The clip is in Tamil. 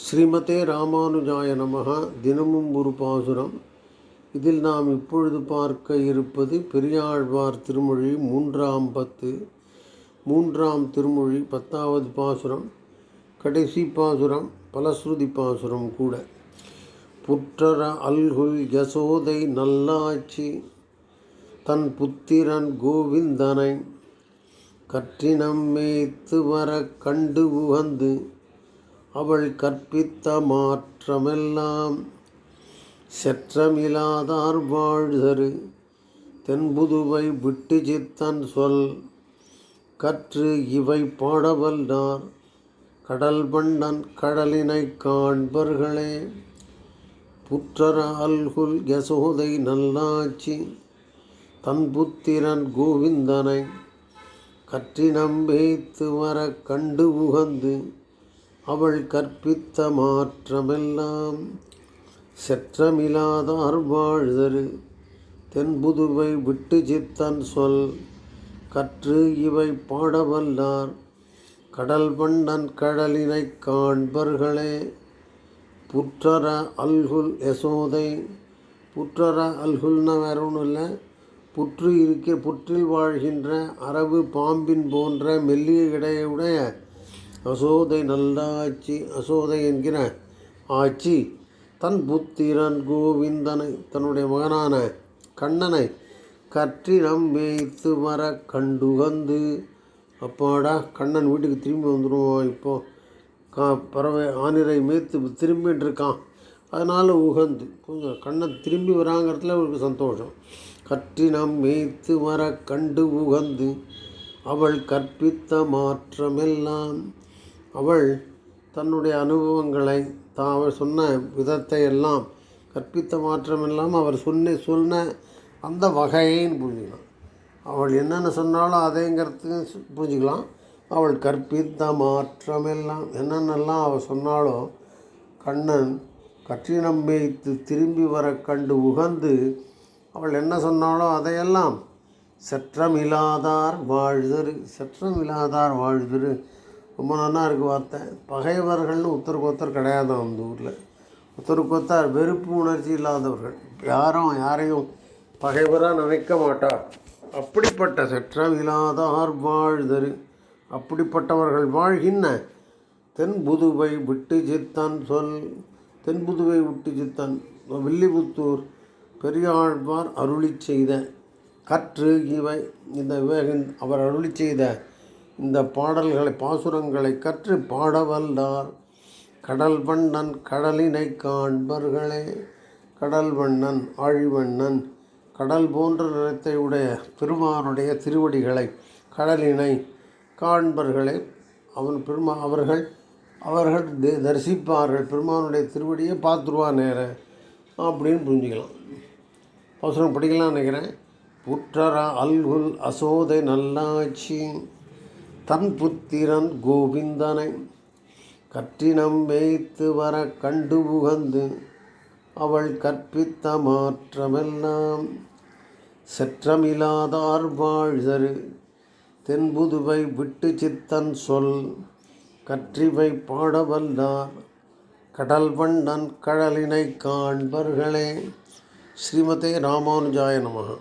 ஸ்ரீமதே ராமானுஜாய நமக தினமும் ஒரு பாசுரம். இதில் நாம் இப்பொழுது பார்க்க இருப்பது பெரியாழ்வார் திருமொழி மூன்றாம் பத்து மூன்றாம் திருமொழி பத்தாவது பாசுரம் கடைசி பாசுரம் பலஸ்ருதி பாசுரம் கூட. புற்றர அல்குல் யசோதை நல்லாட்சி தன் புத்திரன் கோவிந்தனை கற்றினம் மேய்த்து வர கண்டு உகந்து அவள் கற்பித்த மாற்றமெல்லாம் செற்றமிலாதார் வாழ்தரு. தென்புதுவை விட்டு சித்தன் சொல் கற்று இவை பாடவல்லார். கடல் பண்டன் கடலினை காண்பர்களே புற்றர அல்குல் யசோதை நல்லாச்சி தன் புத்திரன் கோவிந்தனை கற்றினம் வைத்து வர கண்டு உகந்து அவள் கற்பித்த மாற்றமெல்லாம் செற்றமிலாதார் வாழ்தரு தென்புதுவை விட்டு சித்தன் சொல் கற்று இவை பாடவல்லார். கடல் வண்ணன் கடலினை காண்பர்களே புற்றர அல்குல் யசோதை. புற்றர அல்குல்னா வேற ஒன்றும் இல்லை புற்று இருக்க புற்றில் வாழ்கின்ற அரபு பாம்பின் போன்ற மெல்லிய இடையுடைய அசோதை நல்லாட்சி அசோதை என்கிற ஆட்சி தன் புத்திரன் கோவிந்தனை தன்னுடைய மகனான கண்ணனை கற்றிடம் மேய்த்து வர கண்டுகந்து. அப்பாடா கண்ணன் வீட்டுக்கு திரும்பி வந்துடுவான் இப்போ. கா பறவை ஆனிரை மேய்த்து திரும்பின்னு இருக்கான். அதனால் உகந்து. கொஞ்சம் கண்ணன் திரும்பி வராங்கிறதுல அவருக்கு சந்தோஷம். கற்றினம் மேய்த்து வர கண்டு உகந்து. அவள் கற்பித்த மாற்றமெல்லாம் அவள் தன்னுடைய அனுபவங்களை தான் அவள் சொன்ன விதத்தை எல்லாம் கற்பித்த மாற்றமெல்லாம் அவர் சொன்ன சொன்ன அந்த வகையின்னு புரிஞ்சுக்கலாம். அவள் என்னென்ன சொன்னாலும் அதேங்கிறது புரிஞ்சுக்கலாம். அவள் கற்பித்த மாற்றமெல்லாம் என்னென்னலாம் அவள் சொன்னாலோ கண்ணன் கற்றி நம்பித்து திரும்பி வர கண்டு உகந்து அவள் என்ன சொன்னாலோ அதையெல்லாம் செற்றமில்லாதார் வாழ்தரு செற்றமில்லாதார் வாழ்தரு ரொம்ப நல்லா இருக்குது வார்த்தை. பகைவர்கள்னு ஒருத்தருக்கு ஒருத்தர் கிடையாது அந்த ஊரில். ஒருத்தருக்கு ஒருத்தர் வெறுப்பு உணர்ச்சி இல்லாதவர்கள். யாரும் யாரையும் பகைவராக நினைக்க மாட்டார் அப்படிப்பட்ட செற்றமில்லாதார் வாழ்தரு. அப்படிப்பட்டவர்கள் வாழ்கின்ற தென்புதுவை விட்டு சித்தன் சொல். தென்புதுவை விட்டு சித்தன் வில்லிபுத்தூர் பெரியாழ்வார் அருளி செய்த கற்று இவை. இந்த விவேகன் அவர் அருளி செய்த இந்த பாடல்களை பாசுரங்களை கற்று பாடவல்லார் கடல் வண்ணன் கடலினை காண்பர்களே. கடல் வண்ணன் ஆழிவண்ணன் கடல் போன்ற நிறத்தை உடைய பெருமானுடைய திருவடிகளை கடலினை காண்பர்களே. அவன் பெருமா அவர்கள் அவர்கள் தரிசிப்பார்கள். பெருமானுடைய திருவடியை பார்த்துருவா நேர. அப்படின்னு புரிஞ்சுக்கலாம். அவசரம் படிக்கலாம்னு நினைக்கிறேன். புற்றரா அல்குல் அசோதை நல்லாச்சி தன் புத்திரன் கோவிந்தனை கற்றினம் வைத்து வர கண்டு உகந்து அவள் கற்பித்த மாற்றமெல்லாம் செற்றமில்லாதார் வாழ்தரு. தென்புதுவை விட்டு சித்தன் சொல் கற்றிவை பாடவல்லார். கடல் வண்ணன் கடலினை காண்பர்களே. ஸ்ரீமதே ராமானுஜாய நமகா.